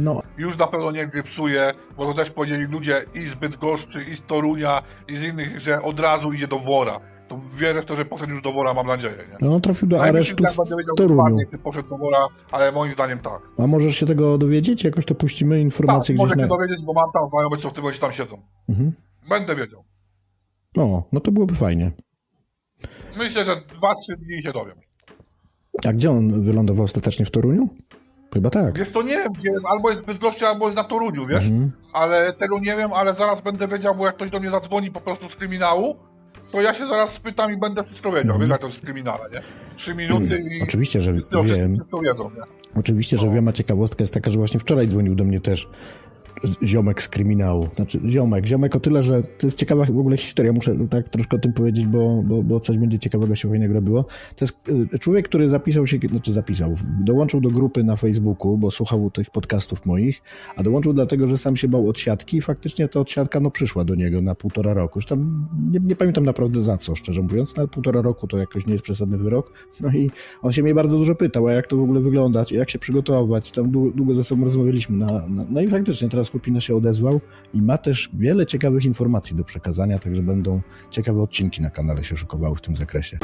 No, Już na pewno nie grypsuje, bo to też powiedzieli ludzie i z Bydgoszczy, i z Torunia, i z innych, że od razu idzie do wora. To wierzę w to, że poszedł już do wora, mam nadzieję, nie? no on trafił do aresztu tak w wiedział Toruniu. czy poszedł do wora, ale moim zdaniem tak. A możesz się tego dowiedzieć? Jakoś to puścimy Tak, informację gdzieś możecie na... dowiedzieć, bo mam tam znajomych, co w tym momencie tam siedzą. Mhm. Będę wiedział. No, no to byłoby fajnie. Myślę, że 2-3 dni się dowiem. A gdzie on wylądował ostatecznie w Toruniu? Chyba tak. Wiesz, to nie wiem, gdzie jest, albo jest w Bydgoszczy, albo jest na Toruniu, wiesz? Mhm. Ale tego nie wiem, ale zaraz będę wiedział, bo jak ktoś do mnie zadzwoni po prostu z kryminału, to ja się zaraz spytam i będę wszystko wiedział. Wiesz, jak to jest w kryminale, nie? Trzy minuty i Mhm. Oczywiście, że wiem. wiedzą? Oczywiście, że No. wiem, a ciekawostka jest taka, że właśnie wczoraj dzwonił do mnie też ziomek z kryminału. Znaczy ziomek, ziomek o tyle, że to jest ciekawa w ogóle historia, muszę tak troszkę o tym powiedzieć, bo, bo, bo coś będzie ciekawego się fajnego robiło. To jest y, człowiek, który zapisał się, znaczy zapisał, dołączył do grupy na Facebooku, bo słuchał tych podcastów moich, a dołączył dlatego, że sam się bał odsiadki i faktycznie ta odsiadka no przyszła do niego na półtora roku. Już tam nie, nie pamiętam naprawdę za co, szczerze mówiąc, no, ale półtora roku to jakoś nie jest przesadny wyrok. No i on się mnie bardzo dużo pytał, a jak to w ogóle wyglądać, jak się przygotować. Tam dłu- długo ze sobą rozmawialiśmy. Na, na, no i faktycznie teraz chłopina się odezwał i ma też wiele ciekawych informacji do przekazania, także będą ciekawe odcinki na kanale się szykowały w tym zakresie.